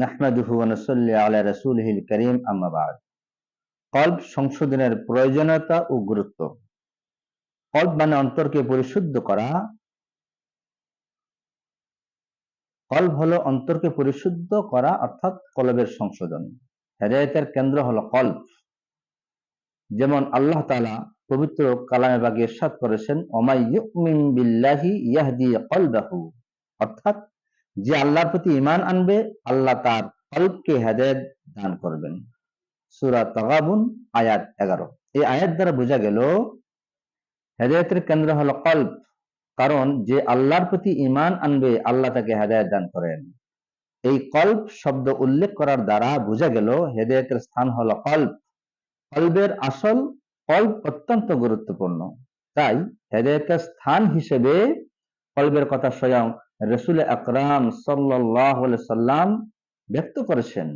নাহমাদুহু ওয়া নুসাল্লি আলা রাসূলিহিল কারীম, আম্মা বা'দ। সংশোধনের প্রয়োজনীয়তা ও গুরুত্ব। মানে অন্তরকে পরিশুদ্ধ করা। হলো অন্তরকে পরিশুদ্ধ করা, অর্থাৎ কলবের সংশোধন। হেদায়তের কেন্দ্র হলো কল্ব। যেমন আল্লাহ তাআলা পবিত্র কালামে বাগে ইরশাদ করেছেন, ওমাই ইউমিন বিল্লাহি ইয়াহদি কলবাহু অর্থাৎ যে আল্লাহর প্রতি ঈমান আনবে, আল্লাহ তার কলবকে হেদায়েত দান করবেন। সূরা তাগাবুন, আয়াত 11 এই আয়াত দ্বারা বোঝা গেল, হেদায়েতের কেন্দ্র হলো কলব কারণ যে আল্লাহর প্রতি ঈমান আনবে, আল্লাহ তাকে হেদায়েত দান করেন। এই কল্প শব্দ উল্লেখ করার দ্বারা বোঝা গেল, হেদায়েতের স্থান হল কল্প। কল্বের আসল কল্প অত্যন্ত গুরুত্বপূর্ণ। তাই হেদায়তের স্থান হিসেবে কল্বের কথা স্বয়ং রসুল আকরাম সাল্লাম ব্যক্ত করেছেন।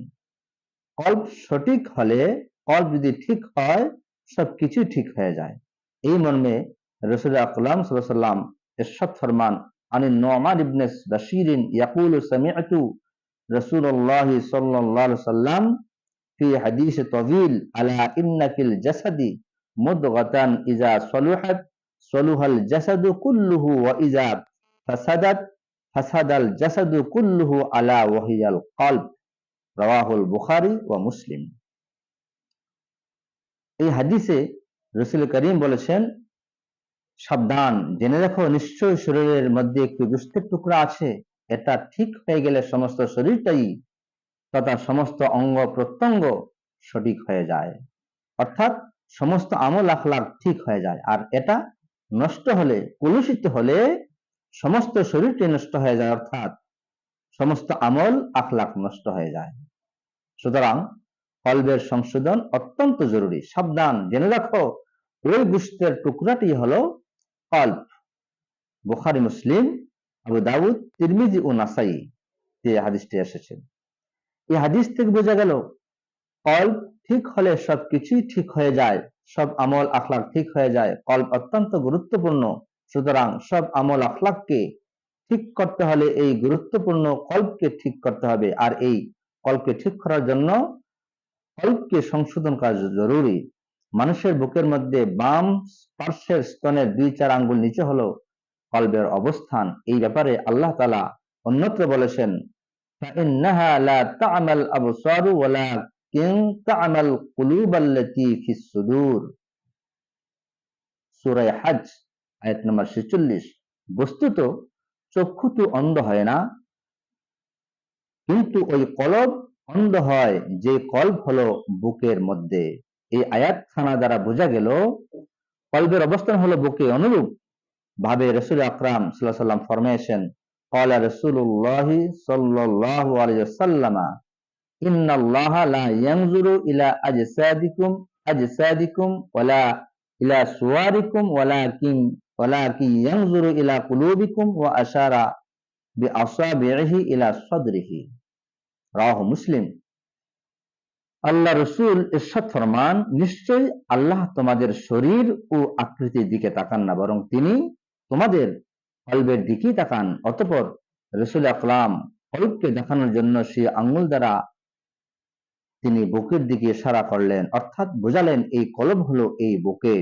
কল্প সঠিক হলে কল্প যদি ঠিক হয় সবকিছু ঠিক হয়ে যায়। এই মর্মে রসুল আকলাম সাল্লাম এরশাদ ফরমান আনি নোমান ইবনে বাশিরিন ইয়াকুল সামিআতু রাসূলুল্লাহ সাল্লাল্লাহু সাল্লাম ফি হাদিস তবিল আলা ইন্না ফিল জাসাদি মুদগাতান ইজা সলুহাল জাসাদু কুল্লুহু ওয়া ইজা ফাসাদাত ফাসাদাল জাসাদু কুল্লুহু আলা ওয়াহিয়াল কলব রাওয়াহুল বুখারী ওয়া মুসলিম এই হাদিসে রসুল করিম বলেছেন, সাবধান, জেনে রাখো, নিশ্চয় শরীরের মধ্যে একটু দুষ্টের টুকরা আছে, এটা ঠিক হয়ে গেলে সমস্ত শরীরটাই তথা সমস্ত অঙ্গ প্রত্যঙ্গ সঠিক হয়ে যায়। অর্থাৎ সমস্ত আমল আখলাক ঠিক হয়ে যায়, আর এটা নষ্ট হলে, কলুষিত হলে সমস্ত শরীরটি নষ্ট হয়ে যায়, অর্থাৎ সমস্ত আমল আখলাক নষ্ট হয়ে যায়। সুতরাং কলবের সংশোধন অত্যন্ত জরুরি। সাবধান, জেনে রাখো, ওই গুস্তের টুকরাটি হলো কল্প বুখারি, মুসলিম, আবু দাউদ, তিরমিজি ও নাসাই যে হাদিসটি এসেছে। এই হাদিস থেকে বোঝা গেল কল্প ঠিক হলে সবকিছুই ঠিক হয়ে যায়। সব আমল আখলাক ঠিক হয়ে যায়। কল্প অত্যন্ত গুরুত্বপূর্ণ। সুতরাং সব আমল আখলাককে ঠিক করতে হলে এই গুরুত্বপূর্ণ কল্পকে ঠিক করতে হবে। আর এই কল্পকে ঠিক করার জন্য কল্পকে সংশোধন করা জরুরি। মানুষের বুকের মধ্যে বাম পার্শ্বের স্তনের দুই চার আঙ্গুল নিচে হলো কল্পের অবস্থান। এই ব্যাপারে আল্লাহ তালা অন্যত্র বলেছেন فإنها لا تعمى الأبصار ولكن تعمى القلوب التي في الصدور সূরা হাজ আয়াত নম্বর 46 বস্তুত চক্ষু তো অন্ধ হয় না কিন্তু ওই কলব অন্ধ হয় যে কল্প হলো বুকের মধ্যে এই আয়াত খানা দ্বারা বোঝা গেল কল্পের অবস্থান হলো বুকে অনুরূপ ভাবে রসুল আকরাম সাল্লাহ সাল্লাম ফরমেশন قال رسول الله صلى الله عليه وسلم রাহ মুসলিম। আল্লাহ রসুল ফরমান, নিশ্চয়ই আল্লাহ তোমাদের শরীর ও আকৃতির দিকে তাকান না, বরং তিনি তোমাদের কলবের দিকেই তাকান। অতপর রসুল আকলাম কল্পকে দেখানোর জন্য সে আঙ্গুল দ্বারা তিনি বুকের দিকে ইশারা করলেন, অর্থাৎ বোঝালেন এই কলব হলো এই বুকে।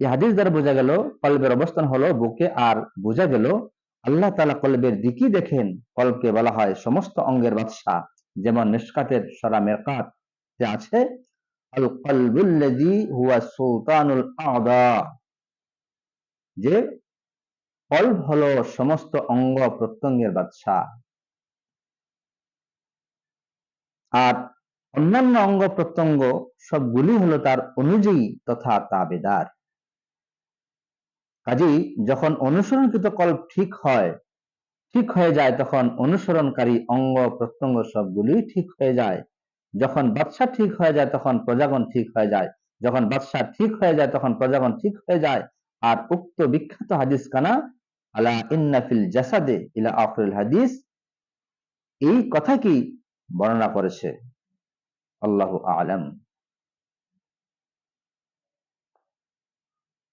এই হাদিস দ্বারা বোঝা গেল, কলবের অবস্থান হলো বুকে, আর বোঝা গেল আল্লাহ তালা কলবের দিকই দেখেন। কলবকে বলা হয় সমস্ত অঙ্গের বাদশাহ, যেমন নিষ্কাতের সরা মেরকাত যে আছে আল কলবুল্লাযী হুয়া সুলতানুল আদা যে কল্ব হলো সমস্ত অঙ্গ প্রত্যঙ্গের বাদশাহ। আর অন্যান্য অঙ্গ প্রত্যঙ্গ সবগুলি হলো তার অনুযায়ী তথা তাবেদার। কাজেই যখন অনুসরণকৃত কল্প ঠিক হয়, ঠিক হয়ে যায় তখন অনুসরণকারী অঙ্গ প্রত্যঙ্গ সবগুলি ঠিক হয়ে যায়। যখন বাদশাহ ঠিক হয়ে যায় তখন প্রজাগণ ঠিক হয়ে যায়। যখন বাদশাহ ঠিক হয়ে যায় তখন প্রজাগণ ঠিক হয়ে যায়। আর উক্ত বিখ্যাত হাদিস কানা আলা ইন্নাফিল জাসাদে ইলা আখরুল হাদিস এই কথা কি বর্ণনা করেছে। আল্লাহ আলম